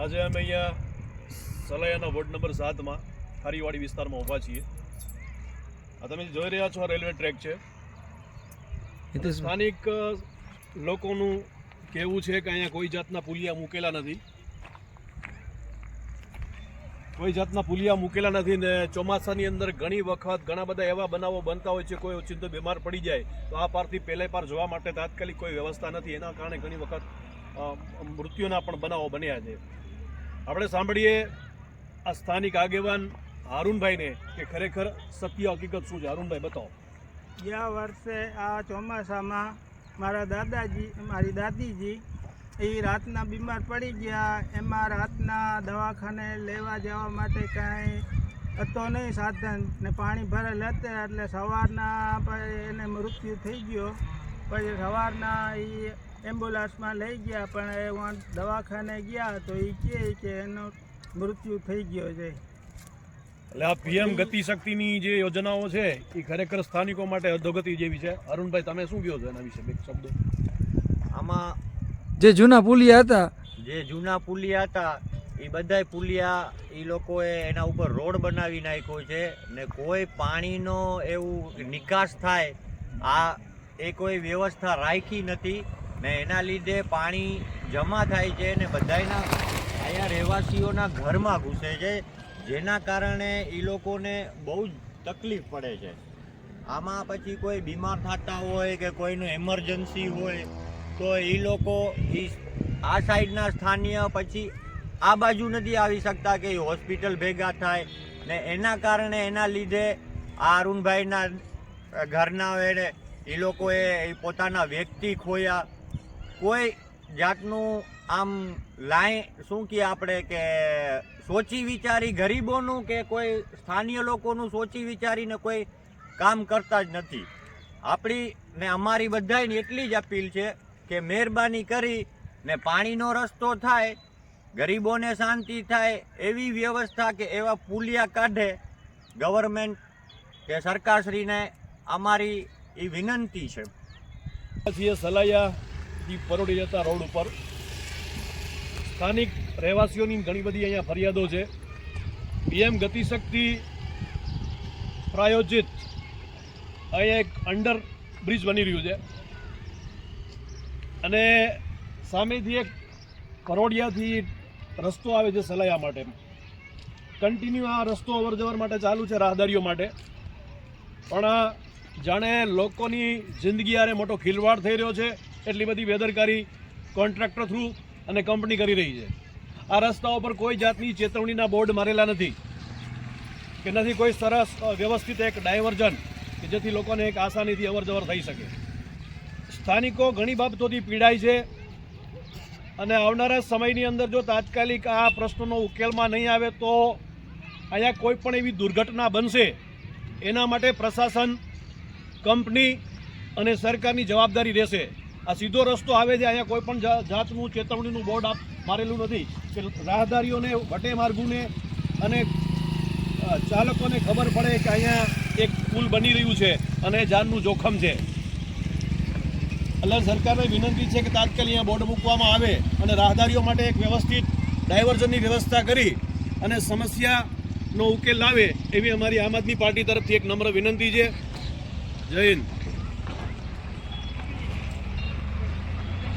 આજે અમે અહીંયા સલાયાના વોર્ડ નંબર સાતમાં ખારીવાડી વિસ્તારમાં ઊભા છીએ. આ તમે જોઈ રહ્યા છો આ રેલવે ટ્રેક છે. સ્થાનિક લોકોનું કહેવું છે કે અહીંયા કોઈ જાતના પુલિયા મૂકેલા નથી. કોઈ જાતના પુલિયા મૂકેલા નથી ને ચોમાસાની અંદર ઘણી વખત ઘણા બધા એવા બનાવો બનતા હોય છે કોઈ ઓચિંતો બીમાર પડી જાય તો આ પારથી પહેલે પાર જોવા માટે તાત્કાલિક કોઈ વ્યવસ્થા નથી. એના કારણે ઘણી વખત મૃત્યુના પણ બનાવો બન્યા છે. આપણે સાંભળીએ આ સ્થાનિક આગેવાન હારૂનભાઈને કે ખરેખર સત્ય હકીકત શું છે? હારૂનભાઈ, બતાવો. ગયા વર્ષે આ ચોમાસામાં મારા દાદાજી, મારી દાદીજી એ રાતના બીમાર પડી ગયા. એમાં રાતના દવાખાને લેવા જવા માટે કાંઈ હતો નહીં સાધન ને પાણી ભરેલ હતા એટલે સવારના એને મૃત્યુ થઈ ગયો. પછી સવારના એ એમ્બ્યુલન્સમાં લઈ ગયા પણ એ દવાખાને ગયા તો એ કહે કે એનો મૃત્યુ થઈ ગયો છે. એટલે આ પીએમ ગતિશક્તિની જે યોજનાઓ છે એ ખરેખર સ્થાનિકો માટે અધોગતિ જેવી છે. અરુણભાઈ તમે શું કહો છો એના વિશે બે શબ્દો? આમાં જે જૂના પુલિયા હતા. જે જૂના પુલિયા હતા એ બધાય પુલિયા એ લોકોએ એના ઉપર રોડ બનાવી નાખ્યો છે ને કોઈ પાણીનો એવું નિકાસ થાય આ એ કોઈ વ્યવસ્થા રાખી નથી. ને એના લીધે પાણી જમા થાય છે ને બધાયના અહીંયા રહેવાસીઓના ઘરમાં ઘૂસે છે, જેના કારણે એ લોકોને બહુ જ તકલીફ પડે છે. આમાં પછી કોઈ બીમાર થતા હોય કે કોઈનું એમરજન્સી હોય, તો એ લોકો આ સાઈડના સ્થાનીય પછી આ બાજુ નથી આવી શકતા કે હોસ્પિટલ ભેગા થાય ને એના કારણે એના લીધે આ અરુણભાઈના ઘરના વેડે એ લોકોએ પોતાના વ્યક્તિ ખોયા કોઈ જાતનું આમ લાય, શું કહે આપણે કે સોચી વિચારી ગરીબોનું કે કોઈ સ્થાનીય લોકોનું સોચી વિચારીને કોઈ કામ કરતા જ નથી. આપણી ને અમારી બધાની એટલી જ અપીલ છે કે મહેરબાની કરી ને પાણીનો રસ્તો થાય, ગરીબોને શાંતિ થાય, એવી વ્યવસ્થા કે એવા પુલિયા કાઢે ગવર્મેન્ટ કે સરકારશ્રીને અમારી એ વિનંતી છે. સલાયા થી પરોડી જતા રોડ ઉપર. સ્થાનિક રહેવાસીઓની ઘણી બધી અહીંયા ફરિયાદો છે. પીએમ ગતિશક્તિ પ્રાયોજિત અહીંયા એક અંડર બ્રિજ બની રહ્યું છે. અને સામેથી એક કરોડિયાથી રસ્તો આવે છે સલાયા માટે. કન્ટિન્યુ આ રસ્તો અવર જવર માટે ચાલુ છે, રાહદારીઓ માટે. પણ જાણે લોકોની જિંદગી આરે મોટો ખિલવાડ થઈ રહ્યો છે. એટલી બધી બેદરકારી કોન્ટ્રાક્ટર થ્રુ અને કંપની કરી રહી છે. આ રસ્તાઓ પર કોઈ જાતની ચેતવણીના બોર્ડ મારેલા નથી. કે નથી કોઈ સરસ વ્યવસ્થિત એક ડાયવર્ઝન કે જેથી લોકોને એક આસાનીથી અવર જવર થઈ શકે. સ્થાનિકો ઘણી બાબતોથી પીડાય છે અને આવનારા સમયની અંદર જો તાત્કાલિક આ પ્રશ્નનો ઉકેલમાં નહીં આવે તો અહીંયા કોઈ પણ એવી દુર્ઘટના બનશે, એના માટે પ્રશાસન, કંપની અને સરકારની જવાબદારી રહેશે. આ સીધો રસ્તો આવે છે. અહીંયા કોઈ પણ જાતનું ચેતવણીનું બોર્ડ આપ, મારેલું નથી. કે રાહદારીઓને, વટે માર્ગોને અને ચાલકોને ખબર પડે કે અહીંયા એક પુલ બની રહ્યું છે અને જાનનું જોખમ છે. એટલે સરકારને વિનંતી છે કે તાત્કાલિક અહીંયા બોર્ડ મૂકવામાં આવે અને રાહદારીઓ માટે એક વ્યવસ્થિત ડાયવર્ઝનની વ્યવસ્થા કરી અને સમસ્યાનો ઉકેલ લાવે એવી અમારી આમ આદમી પાર્ટી તરફથી એક નમ્ર વિનંતી છે. જય હિન્દ.